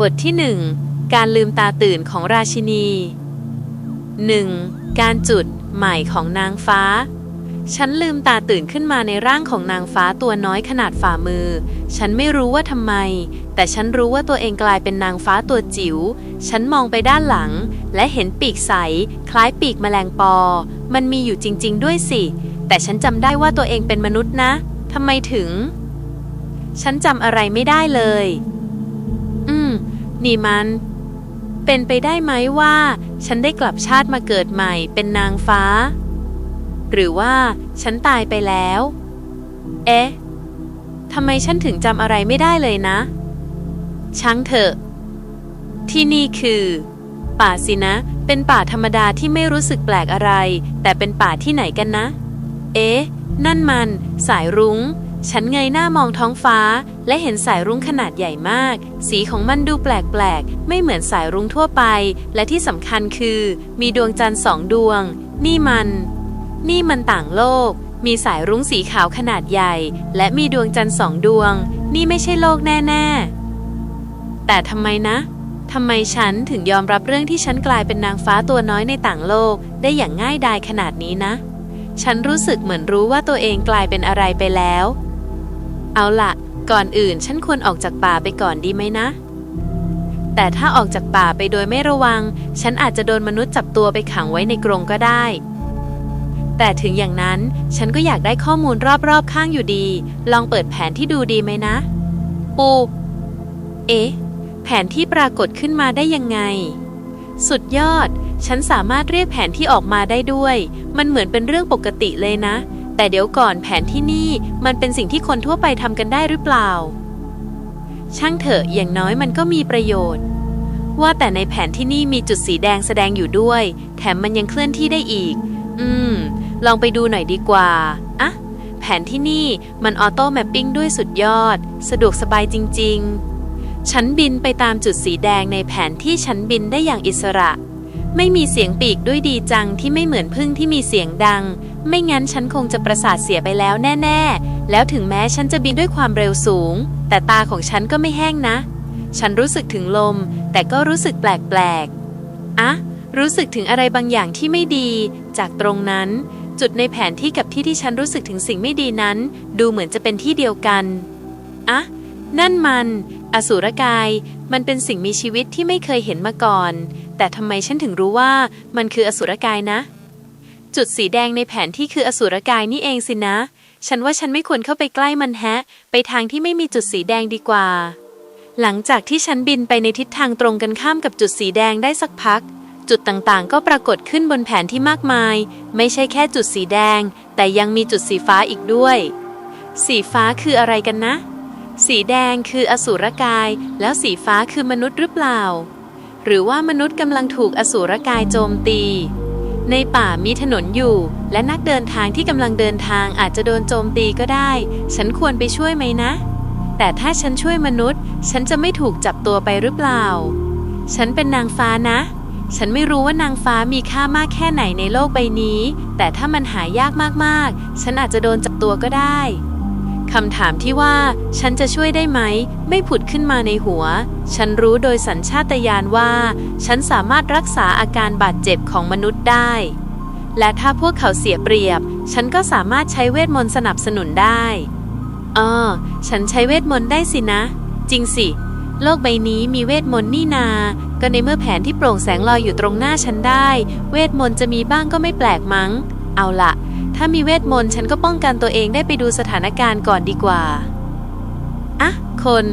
บทที่หนึ่งการลืมตาตื่นของราชินี 1. การจุดใหม่ของนางฟ้า ฉันลืมตาตื่นขึ้นมาในร่างของนางฟ้าตัวน้อยขนาดฝ่ามือ ฉันไม่รู้ว่าทำไม แต่ฉันรู้ว่าตัวเองกลายเป็นนางฟ้าตัวจิ๋ว ฉันมองไปด้านหลัง และเห็นปีกใส คล้ายปีกแมลงปอ มันมีอยู่จริง ๆ ด้วยสิ แต่ฉันจำได้ว่าตัวเองเป็นมนุษย์นะทำไมถึง ฉันจำอะไรไม่ได้เลย นี่มัน เป็นไปได้ไหมว่า ฉันได้กลับชาติมาเกิดใหม่เป็นนางฟ้า หรือว่าฉันตายไปแล้ว เอ๊ะทำไมฉันถึงจำอะไรไม่ได้เลยนะ ช่างเถอะ ที่นี่คือ ป่าสินะ เป็นป่าธรรมดาที่ไม่รู้สึกแปลกอะไร แต่เป็นป่าที่ไหนกันนะ เอ๊ะ นั่นมัน สายรุง้ง ฉันเงยหน้ามองท้องฟ้า และเห็นสายรุ้งขนาดใหญ่มาก สีของมันดูแปลกๆ ไม่เหมือนสายรุ้งทั่วไป และที่สำคัญคือ มีดวงจันทร์สองดวง นี่มัน นี่มันต่างโลก มีสายรุ้งสีขาวขนาดใหญ่ และมีดวงจันทร์สองดวง นี่ไม่ใช่โลกแน่ ๆ แต่ทำไมนะทำไมฉันถึงยอมรับเรื่องที่ฉันกลายเป็นนางฟ้าตัวน้อยในต่างโลก ได้อย่างง่ายดายขนาดนี้นะ ฉันรู้สึกเหมือนรู้ว่าตัวเองกลายเป็นอะไรไปแล้ว เอาละก่อนอื่นฉันควรออกจากป่าไปก่อนดีไหมนะ แต่ถ้าออกจากป่าไปโดยไม่ระวัง ฉันอาจจะโดนมนุษย์จับตัวไปขังไว้ในกรงก็ได้ แต่ถึงอย่างนั้นฉันก็อยากได้ข้อมูลรอบๆข้างอยู่ดี ลองเปิดแผนที่ดูดีไหมนะ ปู เอ๊ะ แผนที่ปรากฏขึ้นมาได้ยังไง สุดยอด ฉันสามารถเรียกแผนที่ออกมาได้ด้วย มันเหมือนเป็นเรื่องปกติเลยนะ แต่เดี๋ยวก่อนแผนที่นี่มันเป็นสิ่งที่คนทั่วไปทำกันได้หรือเปล่า ช่างเถอะอย่างน้อยมันก็มีประโยชน์ ว่าแต่ในแผนที่นี่มีจุดสีแดงแสดงอยู่ด้วย แถมมันยังเคลื่อนที่ได้อีก อืม ลองไปดูหน่อยดีกว่าอะแผนที่นี่มันออโต้แมปปิ้งด้วยสุดยอด สะดวกสบายจริง ๆ ฉันบินไปตามจุดสีแดงในแผนที่ฉันบินได้อย่างอิสระ ไม่มีเสียงปีกด้วยดีจังที่ไม่เหมือนพึ่งที่มีเสียงดัง ไม่งั้นฉันคงจะประสาทเสียไปแล้วแน่ ๆ แล้วถึงแม้ฉันจะบินด้วยความเร็วสูง แต่ตาของฉันก็ไม่แห้งนะ ฉันรู้สึกถึงลม แต่ก็รู้สึกแปลกๆอะรู้สึกถึงอะไรบางอย่างที่ไม่ดี จากตรงนั้น จุดในแผนที่กับที่ที่ฉันรู้สึกถึงสิ่งไม่ดีนั้น ดูเหมือนจะเป็นที่เดียวกันอะนั่นมัน อสูรกาย มันเป็นสิ่งมีชีวิตที่ไม่เคยเห็นมาก่อน แต่ทำไมฉันถึงรู้ว่ามันคืออสูรกายนะ จุดสีแดงในแผนที่คืออสูรกายนี่เองสินะ ฉันว่าฉันไม่ควรเข้าไปใกล้มันแฮะ ไปทางที่ไม่มีจุดสีแดงดีกว่า หลังจากที่ฉันบินไปในทิศทางตรงกันข้ามกับจุดสีแดงได้สักพัก จุดต่างๆ ก็ปรากฏขึ้นบนแผนที่มากมาย ไม่ใช่แค่จุดสีแดง แต่ยังมีจุดสีฟ้าอีกด้วย สีฟ้าคืออะไรกันนะ สีแดงคืออสูรกาย แล้วสีฟ้าคือมนุษย์หรือเปล่า หรือว่ามนุษย์กำลังถูกอสูรกายโจมตี ในป่ามีถนนอยู่ และนักเดินทางที่กำลังเดินทางอาจจะโดนโจมตีก็ได้ ฉันควรไปช่วยไหมนะ แต่ถ้าฉันช่วยมนุษย์ ฉันจะไม่ถูกจับตัวไปหรือเปล่า ฉันเป็นนางฟ้านะ ฉันไม่รู้ว่านางฟ้ามีค่ามากแค่ไหนในโลกใบนี้ แต่ถ้ามันหายากมากๆ ฉันอาจจะโดนจับตัวก็ได้ คำถามที่ว่า ฉันจะช่วยได้ไหม ไม่ผุดขึ้นมาในหัว ฉันรู้โดยสัญชาตญาณว่า ฉันสามารถรักษาอาการบาดเจ็บของมนุษย์ได้ และถ้าพวกเขาเสียเปรียบ ฉันก็สามารถใช้เวทมนต์สนับสนุนได้อ๋อฉันใช้เวทมนต์ได้สินะ จริงสิ โลกใบนี้มีเวทมนต์นี่นา ก็ในเมื่อแผนที่โปร่งแสงลอยอยู่ตรงหน้าฉันได้ เวทมนต์จะมีบ้างก็ไม่แปลกมั้ง เอาละ ถ้ามีเวทมนต์ฉันก็ป้องกันตัวเองได้ไปดูสถานการณ์ก่อนดีกว่าอะคน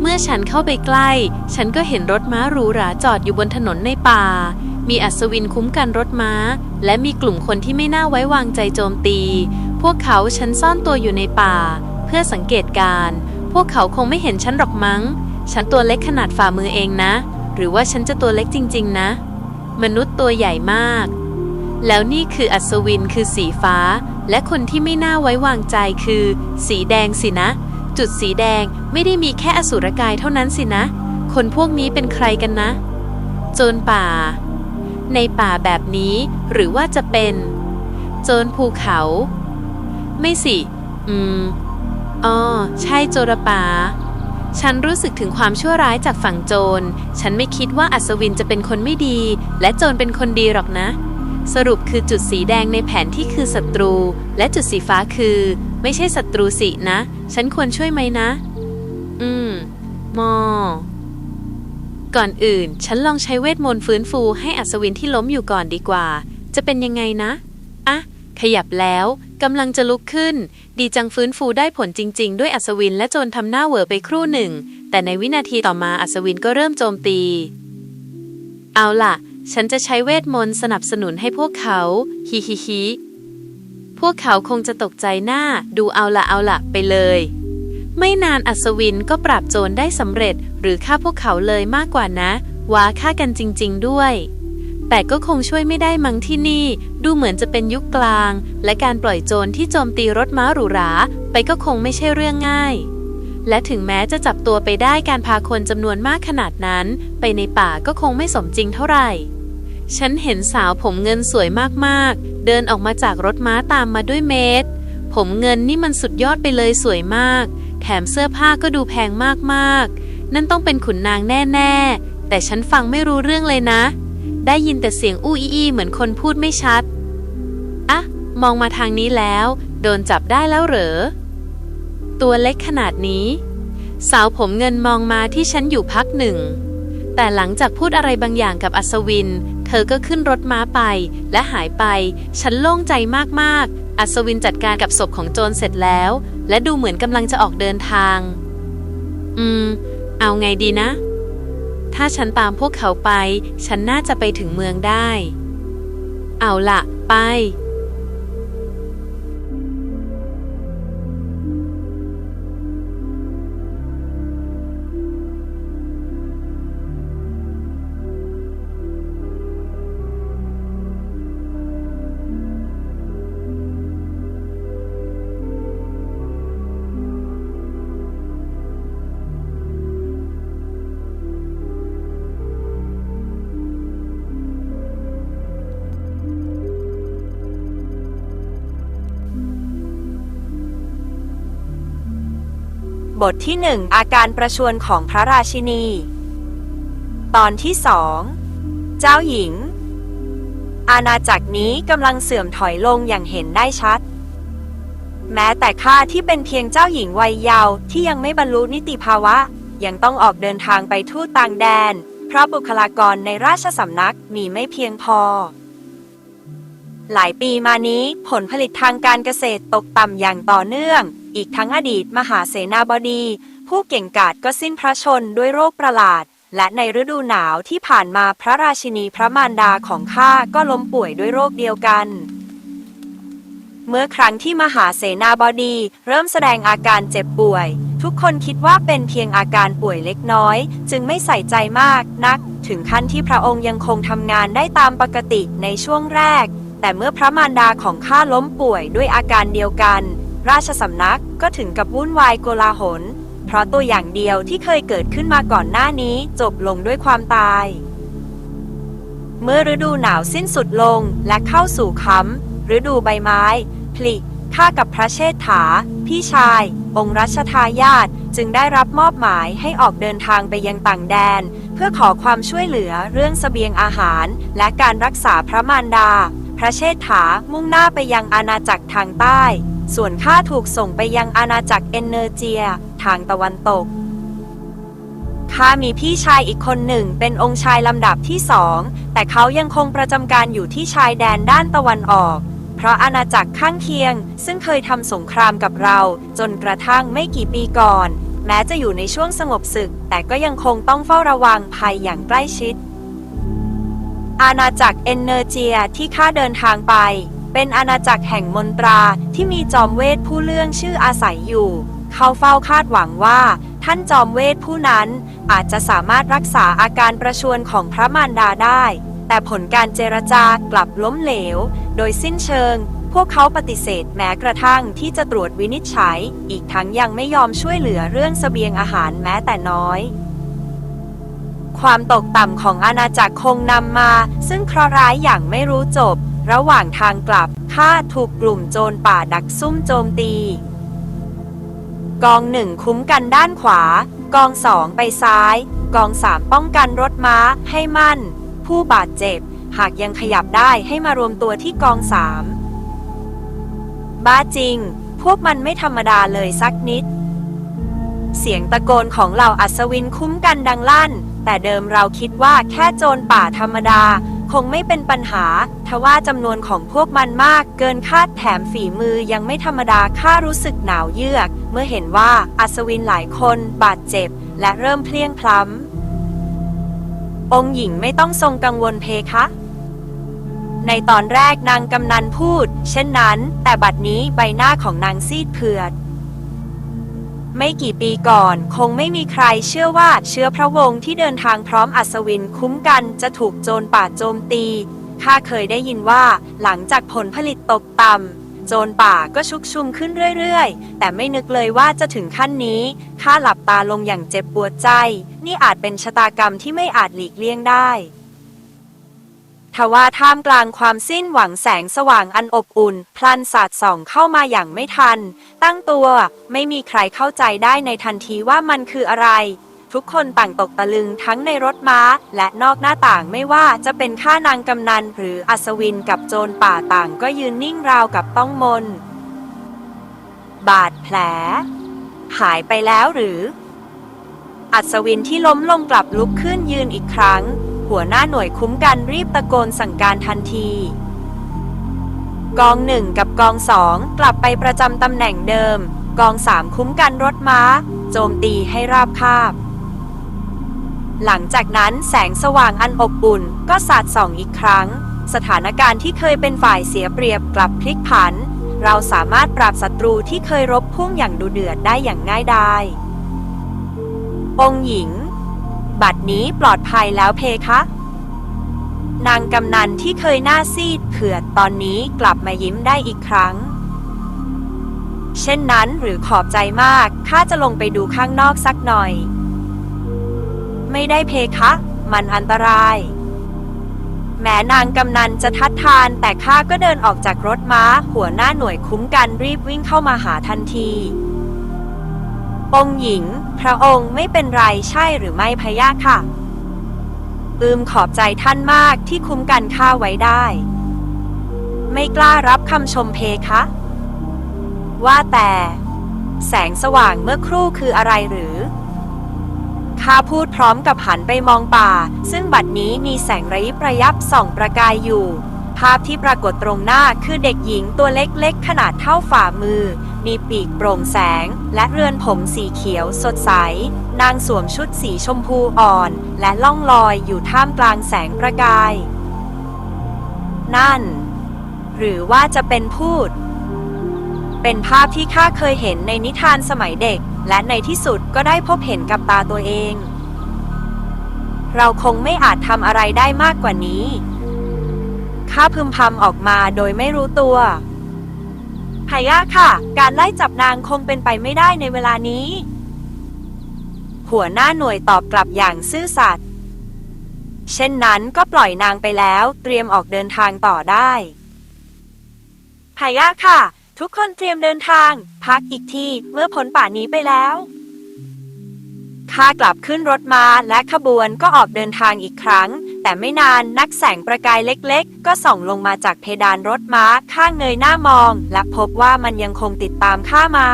เมื่อฉันเข้าไปใกล้ ฉันก็เห็นรถม้าหรูหราจอดอยู่บนถนนในป่า มีอัศวินคุ้มกันรถม้า และมีกลุ่มคนที่ไม่น่าไว้วางใจโจมตี พวกเขาฉันซ่อนตัวอยู่ในป่า เพื่อสังเกตการ พวกเขาคงไม่เห็นฉันหรอกมั้ง ฉันตัวเล็กขนาดฝ่ามือเองนะ หรือว่าฉันจะตัวเล็กจริง ๆ นะ มนุษย์ตัวใหญ่มาก แล้วนี่คืออัศวินคือสีฟ้า และคนที่ไม่น่าไว้วางใจคือ สีแดงสินะ จุดสีแดงไม่ได้มีแค่อสูรกายเท่านั้นสินะ คนพวกนี้เป็นใครกันนะ โจรป่า ในป่าแบบนี้หรือว่าจะเป็น โจรภูเขา ไม่สิ อืมอ๋อใช่โจรป่าฉันรู้สึกถึงความชั่วร้ายจากฝั่งโจร ฉันไม่คิดว่าอัศวินจะเป็นคนไม่ดี และโจรเป็นคนดีหรอกนะ สรุปคือจุดสีแดงในแผนที่คือศัตรู และจุดสีฟ้าคือ ไม่ใช่ศัตรูสินะ ฉันควรช่วยไหมนะ อืม มอ ก่อนอื่น ฉันลองใช้เวทมนต์ฟื้นฟูให้อัศวินที่ล้มอยู่ก่อนดีกว่า จะเป็นยังไงนะอะขยับแล้วกำลังจะลุกขึ้น ดีจังฟื้นฟูได้ผลจริง ๆ ด้วยอัศวินและโจรทำหน้าเหวอไปครู่หนึ่ง แต่ในวินาทีต่อมาอัศวินก็เริ่มโจมตี เอาล่ะ ฉันจะใช้เวทมนต์สนับสนุนให้พวกเขา ฮิฮิฮิ พวกเขาคงจะตกใจหน้า ดูเอาละเอาละไปเลย ไม่นานอัศวินก็ปราบโจรได้สำเร็จ หรือฆ่าพวกเขาเลยมากกว่านะ ว้าฆ่ากันจริง ๆ ด้วย แต่ก็คงช่วยไม่ได้มั้งที่นี่ ดูเหมือนจะเป็นยุคกลาง และการปล่อยโจรที่โจมตีรถม้าหรูหรา ไปก็คงไม่ใช่เรื่องง่ายและถึงแม้จะจับตัวไปได้การพาคนจำนวนมากขนาดนั้น ไปในป่าก็คงไม่สมจริงเท่าไหร่ ฉันเห็นสาวผมเงินสวยมากๆ เดินออกมาจากรถม้าตามมาด้วยเมตร ผมเงินนี่มันสุดยอดไปเลยสวยมาก แถมเสื้อผ้าก็ดูแพงมากๆ นั่นต้องเป็นขุนนางแน่ๆ แต่ฉันฟังไม่รู้เรื่องเลยนะ ได้ยินแต่เสียงอู้อี้เหมือนคนพูดไม่ชัด อะมองมาทางนี้แล้ว โดนจับได้แล้วเหรอ ตัวเล็กขนาดนี้ สาวผมเงินมองมาที่ฉันอยู่พักหนึ่ง แต่หลังจากพูดอะไรบางอย่างกับอัศวิน เธอก็ขึ้นรถม้าไป และหายไป ฉันโล่งใจมากๆ อัศวินจัดการกับศพของโจรเสร็จแล้ว และดูเหมือนกำลังจะออกเดินทาง อืม เอาไงดีนะ ถ้าฉันตามพวกเขาไป ฉันน่าจะไปถึงเมืองได้ เอาล่ะไป บทที่หนึ่งอาการประชวรของพระราชินี ตอนที่สองเจ้าหญิง อาณาจักรนี้กำลังเสื่อมถอยลงอย่างเห็นได้ชัด แม้แต่ข้าที่เป็นเพียงเจ้าหญิงวัยเยาว์ที่ยังไม่บรรลุนิติภาวะ ยังต้องออกเดินทางไปทูตต่างแดน เพราะบุคลากรในราชสำนักมีไม่เพียงพอ หลายปีมานี้ผลผลิตทางการเกษตรตกต่ำอย่างต่อเนื่อง อีกทั้งอดีตมหาเสนาบดี ผู้เก่งกาจก็สิ้นพระชนด้วยโรคประหลาด และในฤดูหนาวที่ผ่านมาพระราชินีพระมารดาของข้าก็ล้มป่วยด้วยโรคเดียวกัน เมื่อครั้งที่มหาเสนาบดี เริ่มแสดงอาการเจ็บป่วย ทุกคนคิดว่าเป็นเพียงอาการป่วยเล็กน้อย จึงไม่ใส่ใจมากนัก ถึงขั้นที่พระองค์ยังคงทำงานได้ตามปกติในช่วงแรกแต่เมื่อพระมารดาของข้าล้มป่วยด้วยอาการเดียวกัน ราชสำนักก็ถึงกับวุ่นวายโกลาหล เพราะตัวอย่างเดียวที่เคยเกิดขึ้นมาก่อนหน้านี้จบลงด้วยความตาย เมื่อฤดูหนาวสิ้นสุดลงและเข้าสู่ค้ำฤดูใบไม้ผลิข้ากับพระเชษฐา พี่ชาย องค์รัชทายาทจึงได้รับมอบหมายให้ออกเดินทางไปยังต่างแดน เพื่อขอความช่วยเหลือเรื่องเสบียงอาหาร และการรักษาพระมารดา พระเชษฐามุ่งหน้าไปยังอาณาจักรทางใต้ ส่วนข้าถูกส่งไปยังอาณาจักรเอนเนอร์เจีย ทางตะวันตก ข้ามีพี่ชายอีกคนหนึ่งเป็นองค์ชายลำดับที่สอง แต่เขายังคงประจำการอยู่ที่ชายแดนด้านตะวันออก เพราะอาณาจักรข้างเคียง ซึ่งเคยทำสงครามกับเรา จนกระทั่งไม่กี่ปีก่อน แม้จะอยู่ในช่วงสงบศึก แต่ก็ยังคงต้องเฝ้าระวังภัยอย่างใกล้ชิดอาณาจักรเอนเนอร์เจียที่ข้าเดินทางไป เป็นอาณาจักรแห่งมนตราที่มีจอมเวทผู้เลื่องชื่ออาศัยอยู่ เขาเฝ้าคาดหวังว่า ท่านจอมเวทผู้นั้นอาจจะสามารถรักษาอาการประชวรของพระมารดาได้ แต่ผลการเจรจากลับล้มเหลว โดยสิ้นเชิง พวกเขาปฏิเสธแม้กระทั่งที่จะตรวจวินิจฉัย อีกทั้งยังไม่ยอมช่วยเหลือเรื่องเสบียงอาหารแม้แต่น้อยความตกต่ำของอาณาจักรคงนำมา ซึ่งเคราะห์ร้ายอย่างไม่รู้จบ ระหว่างทางกลับข้าถูกกลุ่มโจรป่าดักซุ่มโจมตี กองหนึ่งคุ้มกันด้านขวา กองสองไปซ้าย กองสามป้องกันรถม้าให้มั่น ผู้บาดเจ็บ หากยังขยับได้ให้มารวมตัวที่กองสามบ้าจริง พวกมันไม่ธรรมดาเลยสักนิด เสียงตะโกนของเหล่าอัศวินคุ้มกันดังลั่น แต่เดิมเราคิดว่าแค่โจรป่าธรรมดา คงไม่เป็นปัญหา ทว่าจำนวนของพวกมันมาก เกินคาดแถมฝีมือยังไม่ธรรมดาข้ารู้สึกหนาวเยือก เมื่อเห็นว่าอัศวินหลายคนบาดเจ็บ และเริ่มเพลียงพล้ำ องค์หญิงไม่ต้องทรงกังวลเพคะ ในตอนแรกนางกำนันพูด เช่นนั้น แต่บัดนี้ใบหน้าของนางซีดเผือด ไม่กี่ปีก่อน คงไม่มีใครเชื่อว่าเชื้อพระวงศ์ที่เดินทางพร้อมอัศวินคุ้มกันจะถูกโจรป่าโจมตี ข้าเคยได้ยินว่าหลังจากผลผลิตตกต่ำโจรป่าก็ชุกชุมขึ้นเรื่อยๆ แต่ไม่นึกเลยว่าจะถึงขั้นนี้ ข้าหลับตาลงอย่างเจ็บปวดใจ นี่อาจเป็นชะตากรรมที่ไม่อาจหลีกเลี่ยงได้ ทว่าท่ามกลางความสิ้นหวังแสงสว่างอันอบอุ่น พลันสาดส่องเข้ามาอย่างไม่ทัน ตั้งตัวไม่มีใครเข้าใจได้ในทันทีว่ามันคืออะไร ทุกคนต่างตกตะลึงทั้งในรถม้า และนอกหน้าต่างไม่ว่าจะเป็นข้านางกำนัน หรืออัศวินกับโจรป่าต่างก็ยืนนิ่งราวกับต้องมน บาดแผล หายไปแล้วหรือ อัศวินที่ล้มลงกลับลุกขึ้นยืนอีกครั้ง หัวหน้าหน่วยคุ้มกันรีบตะโกนสั่งการทันที กองหนึ่งกับกองสองกลับไปประจำตำแหน่งเดิม กองสามคุ้มกันรถม้า โจมตีให้ราบคาบ หลังจากนั้นแสงสว่างอันอบอุ่นก็สาดส่องอีกครั้ง สถานการณ์ที่เคยเป็นฝ่ายเสียเปรียบกลับพลิกผัน เราสามารถปราบศัตรูที่เคยรบพุ่งอย่างดุเดือดได้อย่างง่ายดายองหญิง บัดนี้ปลอดภัยแล้วเพคะ นางกำนันที่เคยหน้าซีดเผือดตอนนี้กลับมายิ้มได้อีกครั้ง เช่นนั้นหรือขอบใจมาก ข้าจะลงไปดูข้างนอกสักหน่อย ไม่ได้เพคะ มันอันตราย แม้นางกำนันจะทัดทานแต่ข้าก็เดินออกจากรถม้า หัวหน้าหน่วยคุ้มกันรีบวิ่งเข้ามาหาทันที องค์หญิง พระองค์ไม่เป็นไรใช่หรือไม่พะยะค่ะ อืมขอบใจท่านมากที่คุ้มกันข้าไว้ได้ ไม่กล้ารับคำชมเพคะ ว่าแต่ แสงสว่างเมื่อครู่คืออะไรหรือ ข้าพูดพร้อมกับหันไปมองป่า ซึ่งบัดนี้มีแสงระยิบระยับส่องประกายอยู่ ภาพที่ปรากฏตรงหน้าคือเด็กหญิงตัวเล็กๆ ขนาดเท่าฝ่ามือ มีปีกโปร่งแสง และเรือนผมสีเขียวสดใส นางสวมชุดสีชมพูอ่อน และล่องลอยอยู่ท่ามกลางแสงประกาย นั่น หรือว่าจะเป็นพูด เป็นภาพที่ข้าเคยเห็นในนิทานสมัยเด็ก และในที่สุดก็ได้พบเห็นกับตาตัวเอง เราคงไม่อาจทำอะไรได้มากกว่านี้ ข้าพึมพำออกมาโดยไม่รู้ตัวพายะค่ะ การไล่จับนางคงเป็นไปไม่ได้ในเวลานี้ หัวหน้าหน่วยตอบกลับอย่างซื่อสัตย์ เช่นนั้นก็ปล่อยนางไปแล้ว เตรียมออกเดินทางต่อได้พายะค่ะ ทุกคนเตรียมเดินทาง พักอีกทีเมื่อพ้นป่านี้ไปแล้วข้ากลับขึ้นรถมาและขบวนก็ออกเดินทางอีกครั้ง แต่ไม่นานนักแสงประกายเล็กๆ ก็ส่องลงมาจากเพดานรถม้าข้างเงยหน้ามอง และพบว่ามันยังคงติดตามข้ามา